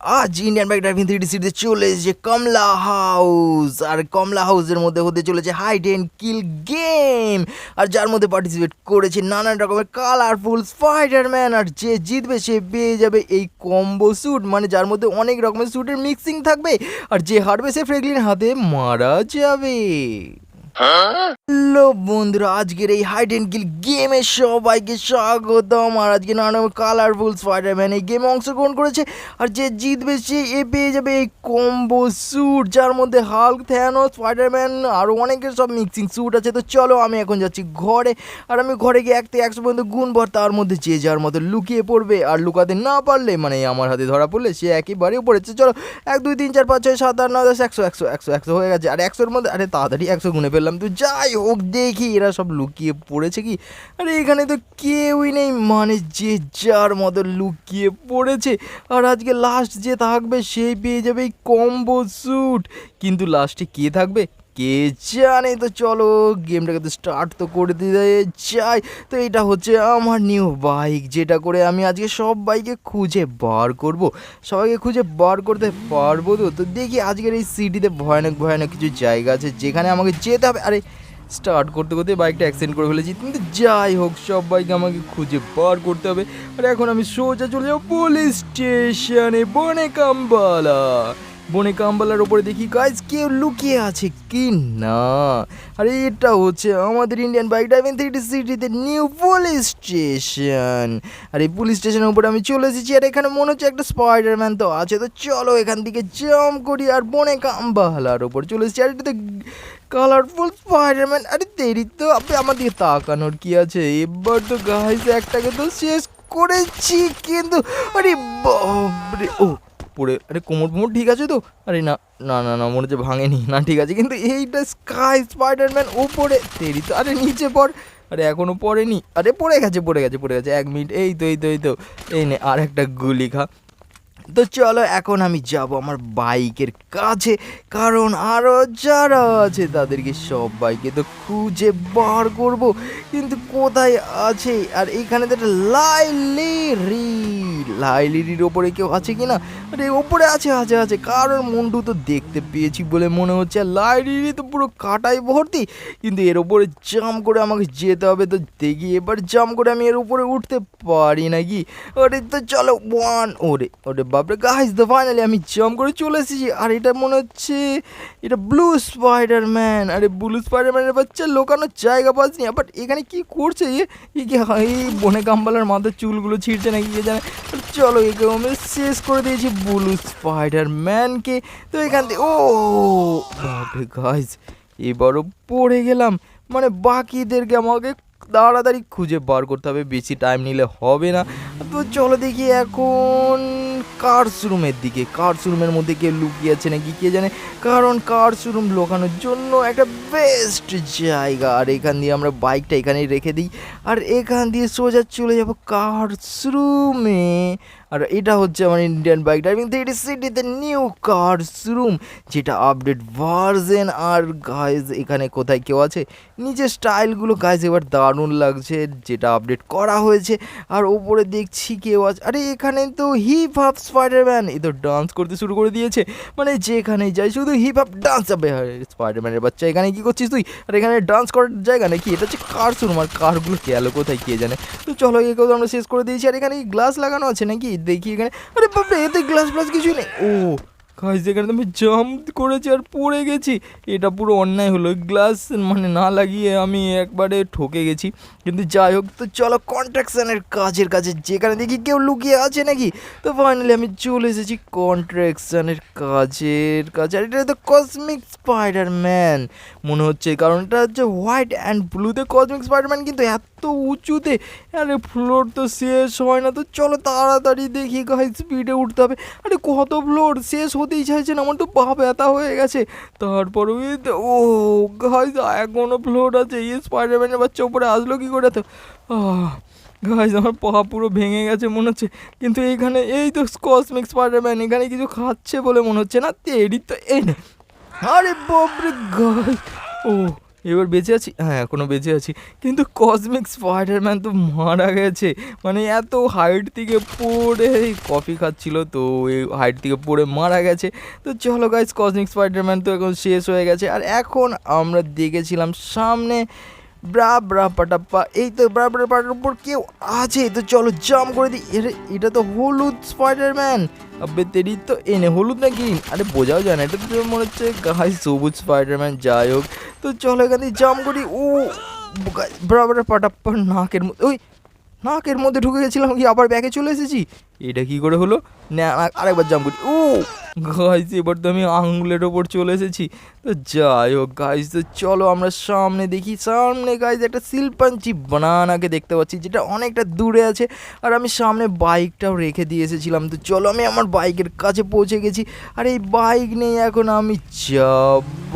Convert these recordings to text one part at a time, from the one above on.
আজ Indian bike driving three সিটিতে চলে এসেছে কমলা হাউস। আর কমলা হাউসের মধ্যে হতে চলেছে হাইড অ্যান্ড কিল গেম আর যার মধ্যে পার্টিসিপেট করেছে নানান রকমের কালারফুল স্পাইডারম্যান আর যে জিতবে সে পেয়ে যাবে এই কম্বো স্যুট মানে যার মধ্যে অনেক রকমের স্যুটের মিক্সিং থাকবে। আর যে হারবে সে ফ্রেগলিন হাতে মারা যাবে। হ্যালো বন্ধুরা, আজকের এই হাইড অ্যান্ড কিল গেমে সবাইকে স্বাগতম। আর আজকে নানা কালারফুল স্পাইডারম্যান এই গেমে অংশগ্রহণ করেছে। আর যে জিতবে সে, এ পেয়ে যাবে এই কম্বো স্যুট যার মধ্যে হাল্ক থ্যানো স্পাইডারম্যান আরও অনেকের সব মিক্সিং স্যুট আছে। তো চলো আমি এখন যাচ্ছি ঘরে। আর আমি ঘরে গিয়ে এক থেকে একশো পর্যন্ত গুণ ভর তার মধ্যে যে যার মতো লুকিয়ে পড়বে। আর লুকাতে না পারলে মানে আমার হাতে ধরা পড়লে, সে একেবারেও পড়েছে চলো, এক, দুই, তিন, চার, পাঁচ, ছয়, সাত, আট, নয়, দশ, একশো একশো একশো একশো হয়ে গেছে। আর একশোর মধ্যে, আরে তাড়াতাড়ি একশো গুনে ফেললাম। তো যাই হোক, দেখি এরা সব লুকিয়ে পড়েছে কি? আরে, এখানে তো কেউই নেই মানে যে যার মতো লুকিয়ে পড়েছে। আর আজকে লাস্ট যে থাকবে সেই পেয়ে যাবে এই কম্বো স্যুট কিন্তু লাস্টে কে থাকবে? কে জানে? তো চলো গেমটাকে তো স্টার্ট তো করে দিতে চাই। তো এটা হচ্ছে আমার নিউ বাইক যেটা করে আমি আজকে সব বাইকে খুঁজে বার করব। সবাইকে খুঁজে বার করতে পারব তো? তো দেখি আজকের এই সিটিতে ভয়ানক ভয়ানক কিছু জায়গা আছে যেখানে আমাকে যেতে হবে। আরে স্টার্ট করতে করতে বাইকটা অ্যাক্সিডেন্ট করে ফেলেছি। কিন্তু যাই হোক, সব বাইক আমাকে খুঁজে বার করতে হবে। আর এখন আমি সোজা চলে যাব পুলিশ স্টেশনে বনে কাম্বালা। বনে কাম্বালার ওপরে দেখি গাইজ কেউ লুকিয়ে আছে কি না আরে, এটা হচ্ছে আমাদের ইন্ডিয়ান বাইক ড্রাইভিং থ্রি সিটিতে নিউ পুলিশ স্টেশন আর এই পুলিশ স্টেশনের উপরে আমি চলে এসেছি, আর এখানে মনে হচ্ছে একটা স্পাইডারম্যান তো আছে। তো চলো এখান থেকে জাম্প করি, আর বনে কাম্বালার ওপর চলে এসেছি। আর এটাতে কালারফুল স্পাইডারম্যান আরে, দেরি তো, আপনি আমার দিকে তাকানোর কি আছে? এবার তো গাইজ একটাকে তো শেষ করেছি, কিন্তু আরে বাপরে, ও পড়ে, আরে কোমর ফোমর ঠিক আছে তো? আরে না না না না, মনে হচ্ছে ভাঙেনি। না, ঠিক আছে, কিন্তু এইটা স্কাই স্পাইডারম্যান ওপরে তেরি তো, আরে নিচে পড়। আরে এখনও পড়েনি। আরে পড়ে গেছে পড়ে গেছে পড়ে গেছে। এক মিনিট, এই তো এই তো এই তো। এই নে আর একটা গুলি খা। তো চলো, এখন আমি যাব আমার বাইকের কাছে। কারণ আরও যারা আছে তাদেরকে সব বাইকে তো খুঁজে বার করব। কিন্তু কোথায় আছে? আর এখানে তো একটা লাইলিরি। লাইলিরির ওপরে কেউ আছে কি না আরে, ওপরে আছে আছে আছে। কারণ মুন্ডু তো দেখতে পেয়েছি বলে মনে হচ্ছে। লাইলিরি তো পুরো কাটাই ভর্তি। কিন্তু এর ওপরে জাম করে আমাকে যেতে হবে। তো দেখি, এবার জাম করে আমি এর উপরে উঠতে পারি নাকি? ওরে তো চলো ওয়ান ওরে ওরে বাপরে গাইস তো ফাইনালি আমি জাম করে চলে এসেছি। আর এটা মনে হচ্ছে, এটা ব্লু স্পাইডারম্যান আরে ব্লু স্পাইডারম্যানের বাচ্চা লোকানোর জায়গা পাচ্ছি না। বাট এখানে কি করছে? এই বনে কাম্বালার মাথার চুলগুলো ছিঁড়ছে নাকি কে জানে? চলো, একে আমি শেষ করে দিয়েছি ব্লু স্পাইডারম্যানকে তো এখান থেকে ও, বাপরে গাইস এবারও পড়ে গেলাম। মানে বাকিদেরকে আমাকে তাড়াতাড়ি খুঁজে বার করতে হবে। বেশি টাইম নিলে হবে না। তো চলো দেখি এখন কার্স রুমের দিকে, কার্স রুমের মধ্যে কে লুকিয়ে আছে নাকি কে জানে? কারণ কার্স রুম লোকানোর জন্য একটা বেস্ট জায়গা। আর এখান দিয়ে আমরা বাইকটা এখানেই রেখে দিই। আর এখান দিয়ে সোজা চলে যাব কার্স রুমে। আর এটা হচ্ছে আমার ইন্ডিয়ান বাইক ড্রাইভিং থ্রি সিটিতে নিউ কার্স রুম, যেটা আপডেট ভার্জেন আর গাইজ এখানে কোথায় কেউ আছে? নিজের স্টাইলগুলো গাইজ এবার দারুণ লাগছে, যেটা আপডেট করা হয়েছে। আর ওপরে দেখছি কেউ আছে। আরে এখানে তো হিপ হপ স্পাইডারম্যান এ তো ডান্স করতে শুরু করে দিয়েছে। মানে যেখানে যাই, শুধু হিপ হপ ডান্স হবে স্পাইডারম্যানের বাচ্চা এখানে কি করছিস তুই? আর এখানে ডান্স করার জায়গা নাকি? এটা হচ্ছে কার শোরুম আর কারগুলো গেল কোথায়, কে জানে? তো চলো একেও তো আমরা শেষ করে দিয়েছি। আর এখানে গ্লাস লাগানো আছে নাকি? দেখি এখানে। আরে বাপরে, এতে গ্লাস ফ্লাস কিছুই নেই। ও এখানে তো আমি জাম্প করেছি আর পড়ে গেছি। এটা পুরো অন্যায় হলো। গ্লাস মানে না লাগিয়ে আমি একবারে ঠকে গেছি। কিন্তু যাই হোক, তো চলো কন্ট্রাকশানের কাজের কাছে যেখানে দেখি কেউ লুকিয়ে আছে নাকি? তো ফাইনালি আমি চলে এসেছি কন্ট্রাকশানের কাজের কাছে আর এটা তো কসমিক স্পাইডারম্যান মনে হচ্ছে কারণ এটা হচ্ছে হোয়াইট অ্যান্ড ব্লুতে কসমিক স্পাইডারম্যান কিন্তু এত উঁচুতে? আরে ফ্লোর তো শেষ হয় না তো। চলো তাড়াতাড়ি দেখি গাই স্পিডে উঠতে হবে। আরে কত ফ্লোর শেষ হতেই চাইছে না, আমার তো পা ব্যথা হয়ে গেছে। তারপর ওই ও গাইজ এখনও ফ্লোর আছে। এই স্পাইডারম্যানের বাচ্চা উপরে আসলো কী করে? তো গাইজ আমার পা পুরো ভেঙে গেছে মনে হচ্ছে। কিন্তু এইখানে এই তো কসমিক স্পাইডারম্যান এখানে কিছু খাচ্ছে বলে মনে হচ্ছে না। তেরি তো এই আরে বাপরে গাইজ ও এবার বেঁচে আছি? হ্যাঁ এখনও বেঁচে আছি। কিন্তু কসমিক স্পাইডারম্যান তো মারা গেছে। মানে এত হাইট থেকে পড়ে কফি খাচ্ছিল তো, এই হাইট থেকে পড়ে মারা গেছে। তো চলো গাইজ কসমিক স্পাইডারম্যান তো এখন শেষ হয়ে গেছে। আর এখন আমরা দেখেছিলাম সামনে ব্রা ব্রা পাটাপ্পা এই তো ব্রা ব্রা, পাটার কেউ আছে। তো চলো জাম করে দিই। এটা তো হলুদ স্পাইডারম্যান আবে তেরি তো এনে হলুদ না গ্রিন আরে, বোঝাও যায় না। এটা তো মনে হচ্ছে গাছ সবুজ স্পাইডারম্যান যাই হোক। তো চলো এখান থেকে জাম করি। ও ব্রা ব্রা পাটাপ্পার নাকের মধ্যে ওই নাকের মধ্যে ঢুকে গেছিলাম কি আবার ব্যাগে চলে এসেছি। এটা কি করে হলো? না আরেকবার জাম্প করি। ও গাইস এবার তো আমি আঙুলের ওপর চলে এসেছি। তো যাই হোক গাইস তো চলো আমরা সামনে দেখি। সামনে গাইস একটা শিল্পাঞ্চি বানানাকে দেখতে পাচ্ছি, যেটা অনেকটা দূরে আছে। আর আমি সামনে বাইকটাও রেখে দিয়ে এসেছিলাম। তো চলো, আমি আমার বাইকের কাছে পৌঁছে গেছি। আর এই বাইক নেই এখন আমি যাব।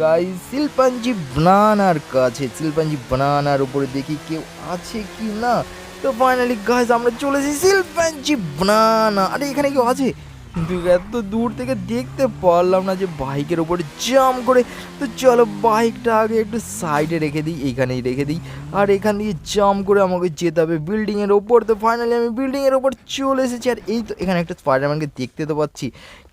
গাইস, শিল্পাঞ্জি বানানার কাছে, শিল্পাঞ্জি বানানার উপরে দেখি কেউ আছে কি না? তো ফাইনালি গাইজ আমরা চলে এসেছি শিল্পাঞ্জি বানানা। আরে, এখানে কেউ আছে? কিন্তু এত দূর থেকে দেখতে পারলাম না যে বাইকের ওপরে জাম করে। তো চলো বাইকটা আগে একটু সাইডে রেখে দিই, এইখানেই রেখে দিই। আর এখান দিয়ে জাম করে আমাকে যেতে হবে বিল্ডিংয়ের ওপর তো ফাইনালি আমি বিল্ডিংয়ের ওপর চলে এসেছি। আর এই তো এখানে একটা স্পাইডারম্যানকে দেখতে তো পাচ্ছি।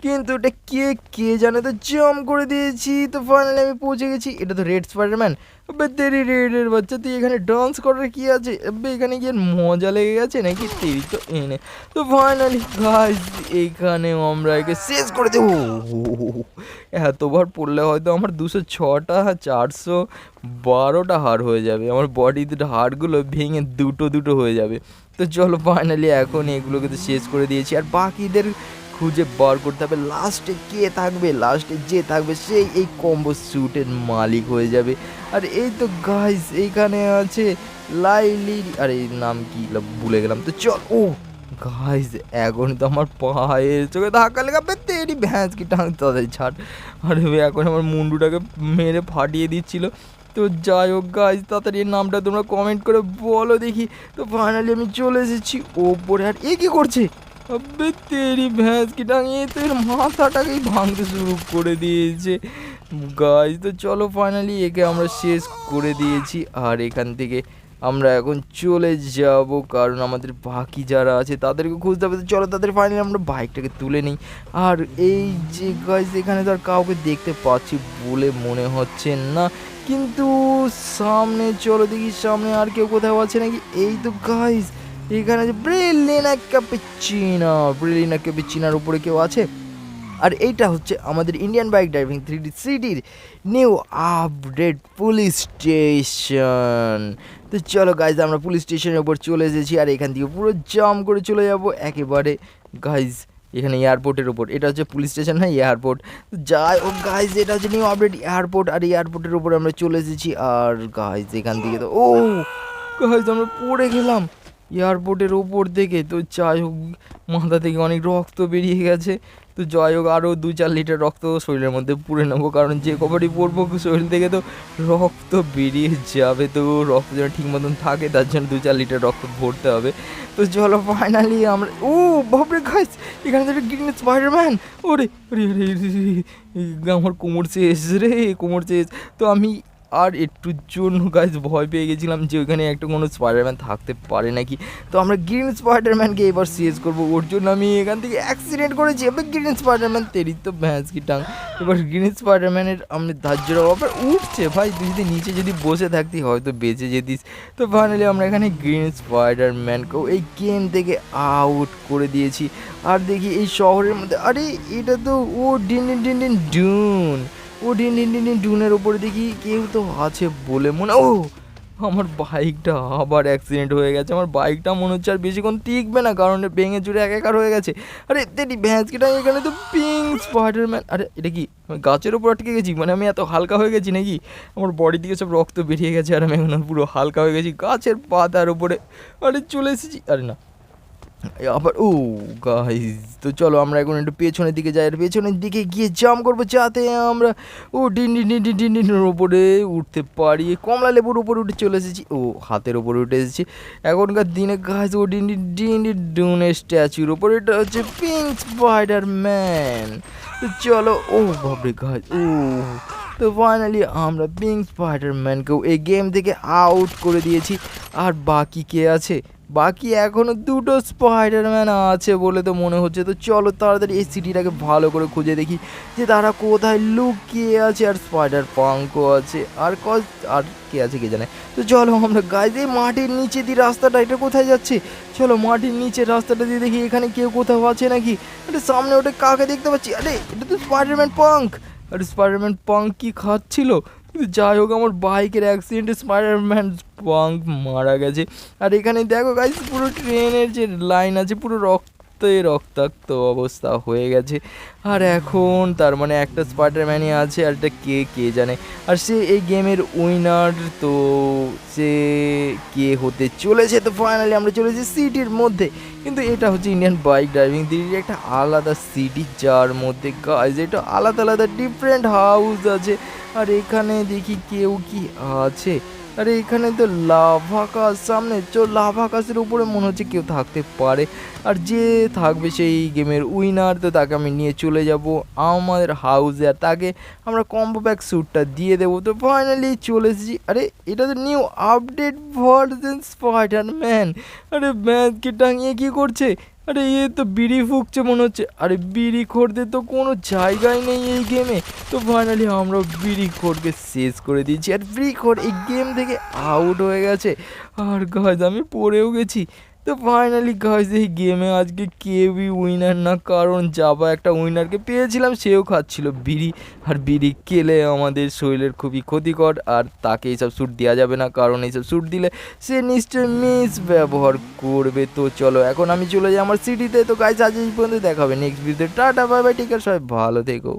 কিন্তু এটা কে কে জানে? তো জাম করে দিয়েছি। তো ফাইনালি আমি পৌঁছে গেছি। এটা তো রেড স্পাইডারম্যান রেডের বাচ্চা, তুই এখানে ডান্স করার কি আছে? আবে, এখানে গিয়ে মজা লেগে গেছে নাকি? তেরি তো এনে। তো ফাইনালি গাইস এইখানেও আমরা একে শেষ করে দেবো। এতবার পড়লে হয়তো আমার দুশো ছটা, চারশো বারোটা হাড় হয়ে যাবে। আমার বডিতে হাড়গুলো ভেঙে দুটো দুটো হয়ে যাবে। তো চলো ফাইনালি এখন এগুলোকে তো শেষ করে দিয়েছি। আর বাকিদের খুঁজে বার করতে হবে। লাস্টে কে থাকবে? লাস্টে যে থাকবে, সেই এই কম্বো স্যুটের মালিক হয়ে যাবে। আর এই তো গাইস এইখানে আছে লাইলি আর এই নাম কি ভুলে গেলাম তো, চল। ও গাইস এখন তো আমার পায়ের চোখে ধাক্কা লেগাবে তেরি ভ্যাঁস কি টাং তাদের ছাড়। আরে এখন আমার মুন্ডুটাকে মেরে ফাটিয়ে দিচ্ছিল। তো যাই হোক গাইজ তাড়াতাড়ি এর নামটা তোমরা কমেন্ট করে বলো দেখি। তো ফাইনালি আমি চলে এসেছি ওপরে, আর এ কী করছে? আবে তেরি ভ্যাঁস কি টাঙিয়ে তো এর মাথাটাকেই ভাঙতে শুরু করে দিয়েছে। গাইজ তো চলো ফাইনালি একে আমরা শেষ করে দিয়েছি। আর এখান থেকে আমরা এখন চলে যাব, কারণ আমাদের বাকি যারা আছে তাদেরকে খুঁজতে হবে। তো চলো তাদের ফাইনালি আমরা বাইকটাকে তুলে নিই। আর এই যে গাইজ এখানে তো আর কাউকে দেখতে পাচ্ছি বলে মনে হচ্ছে না। কিন্তু সামনে, চলো দেখি সামনে আর কেউ কোথাও আছে নাকি? এই তো গাইজ এখানে যে ব্রিলিনা ক্যাপিচিনা। ব্রিলিনা ক্যাপিচিনার উপরে কেউ আছে। আর এইটা হচ্ছে আমাদের Indian bike driving three D সিটির নিউ আপডেট পুলিশ স্টেশন তো চলো গাইজ আমরা পুলিশ স্টেশনের ওপর চলে এসেছি আর এখান থেকে পুরো জাম করে চলে যাব। একেবারে গাইজ এখানে এয়ারপোর্টের ওপর এটা হচ্ছে পুলিশ স্টেশন না এয়ারপোর্ট যাই ও গাইজ এটা হচ্ছে নিউ আপডেট এয়ারপোর্ট আর এয়ারপোর্টের ওপর আমরা চলে এসেছি। আর গাইজ এখান থেকে তো, ও গাইজ আমরা পড়ে গেলাম। এয়ারপোর্টের ওপর থেকে তো যাই হোক মাথা থেকে অনেক রক্ত বেরিয়ে গেছে তো যাই হোক আরও দু চার লিটার রক্ত শরীরের মধ্যে পুড়ে নেব কারণ যে কবাডি পড়ব শরীর থেকে তো রক্ত বেরিয়ে যাবে তো রক্ত যেন ঠিক মতন থাকে তার জন্য দু চার লিটার রক্ত ভরতে হবে তো চলো ফাইনালি আমরা ও বাপরে গাছ এখানে তো একটা গ্রিন স্পাইডারম্যান ওরে ওরে আমার কোমর শেষ রে কোমর শেষ তো আমি আর একটুর জন্য গাছ ভয় পেয়ে গেছিলাম যে ওইখানে একটা কোনো স্পাইডারম্যান থাকতে পারে নাকি। তো আমরা গ্রিন স্পাইডারম্যানকে এবার শেষ করব। ওর জন্য আমি এখান থেকে অ্যাক্সিডেন্ট করেছি। এবার গ্রিন স্পাইডারম্যান তেরি তো ভ্যাঁস কি টাং। এবার গ্রিন স্পাইডারম্যানের আমি ধার্যরা আবার উঠছে ভাই, তুই যদি নিচে যদি বসে থাকতি, হয়তো বেঁচে যেতিস। তো ফাইনালি আমরা এখানে গ্রিন স্পাইডারম্যানকেও এই গেম থেকে আউট করে দিয়েছি। আর দেখি এই শহরের মধ্যে, আরে এটা তো, ও, ডিন ডিন ডিন ডিন ডুন ও ডিন ডিন ডিন ডিন, ডুনের ওপরে দেখি কেউ তো আছে বলে মনে ও, আমার বাইকটা আবার অ্যাক্সিডেন্ট হয়ে গেছে। আমার বাইকটা মনে হচ্ছে আর বেশিক্ষণ টিকবে না, কারণ ভেঙে চুরে একাকার হয়ে গেছে। আরে তেটি ভ্যাঁচকিটা এখানে তো পিঙ্ক স্পাইডারম্যান আরে, এটা কি? আমি গাছের ওপর আটকে গেছি? মানে আমি এত হালকা হয়ে গেছি নাকি? আমার বডি থেকে সব রক্ত বেরিয়ে গেছে আর আমি এখন পুরো হালকা হয়ে গেছি। গাছের পাতার ওপরে আরে, চলে এসেছি। আরে না। আবার ও গাইজ তো চলো আমরা এখন একটু পেছনের দিকে যাই। আর পেছনের দিকে গিয়ে জাম করব যাতে আমরা, ও, ডিন ডিন ডিন ডিন ডিন ডিনের ওপরে উঠতে পারি। কমলা লেবুর উপরে উঠে চলে এসেছি। ও, হাতের ওপরে উঠে এসেছি। এখনকার দিনে গাছ ও, ডিন ডিন ডিন ডুনের স্ট্যাচুর ওপরে এটা হচ্ছে পিঙ্ক স্পাইডার ম্যান তো চলো, ও বাবরে গাছ ও। তো ফাইনালি আমরা পিঙ্ক স্পাইডার ম্যানকেও এই গেম থেকে আউট করে দিয়েছি। আর বাকি কে আছে? বাকি এখনও দুটো স্পাইডারম্যান আছে বলে তো মনে হচ্ছে। তো চলো তাড়াতাড়ি এই সিটিটাকে ভালো করে খুঁজে দেখি যে তারা কোথায় লুকিয়ে আছে আর স্পাইডার পাঙ্কও আছে আর কজ, আর কে আছে কে জানে। তো চলো আমরা গাইজ এই মাটির নিচে দিয়ে রাস্তাটা, এটা কোথায় যাচ্ছে? চলো মাটির নিচে রাস্তাটা দিয়ে দেখি এখানে কেউ কোথাও আছে নাকি? আরে সামনে ওটা কাকে দেখতে পাচ্ছি? আরে, এটা তো স্পাইডারম্যান পাঙ্ক আরে স্পাইডারম্যান পাঙ্ক কি খাচ্ছিল? যাই হোক, আমার বাইকের অ্যাক্সিডেন্টে স্পাইডারম্যান পাঙ্ক মারা গেছে। আর এখানে দেখো গাইস পুরো ট্রেনের যে লাইন আছে, পুরো রক্তে রক্তাক্ত অবস্থা হয়ে গেছে। আর এখন তার মানে একটা স্পাইডারম্যানই আছে, আর এটা কে কে জানে? আর সে এই গেমের উইনার তো সে কে হতে চলেছে তো ফাইনালি আমরা চলেছি সিটির মধ্যে। কিন্তু এটা হচ্ছে ইন্ডিয়ান বাইক ড্রাইভিং দিল্লির একটা আলাদা সিটি যার মধ্যে গাইজ এটা আলাদা আলাদা ডিফারেন্ট হাউস আছে। আর এখানে দেখি কেউ কি আছে। আরে, এখানে তো লাভাকাশ সামনে চো লাভাকাশের উপরে মনে হচ্ছে কেউ থাকতে পারে। আর যে থাকবে সেই গেমের উইনার তো তাকে আমি নিয়ে চলে যাব আমাদের হাউসে আর তাকে আমরা কম্বো ব্যাক স্যুটটা দিয়ে দেবো। তো ফাইনালি চলে এসেছি। আরে, এটা তো নিউ আপডেট ভার্সন স্পাইডারম্যান আরে ম্যানকে টাঙিয়ে কী করছে? আরে, এ তো বিড়ি ফুকছে মনে হচ্ছে। আরে, বিড়ি খোরদের তো কোনো জায়গায় নেই এই গেমে তো ফাইনালি আমরা বিড়ি খোরকে শেষ করে দিয়েছি। আর বিড়ি খোর এই গেম থেকে আউট হয়ে গেছে। আর গাছ আমি পড়েও গেছি। তো ফাইনালি গাছ এই গেমে আজকে কেউই উইনার না, কারণ যাবা একটা উইনারকে পেয়েছিলাম, সেও খাচ্ছিল বিড়ি। আর বিড়ি খেলে আমাদের শরীরের খুবই ক্ষতিকর, আর তাকে এইসব স্যুট দেওয়া যাবে না, কারণ এইসব স্যুট দিলে সে নিশ্চয়ই মিস ব্যবহার করবে। তো চলো, এখন আমি চলে যাই আমার সিটিতে তো। গাইজ আজ এই পর্যন্ত দেখাবে নেক্সট ভিডিওতে টাটা বাই বাই টিকার সবাই ভালো থেকো।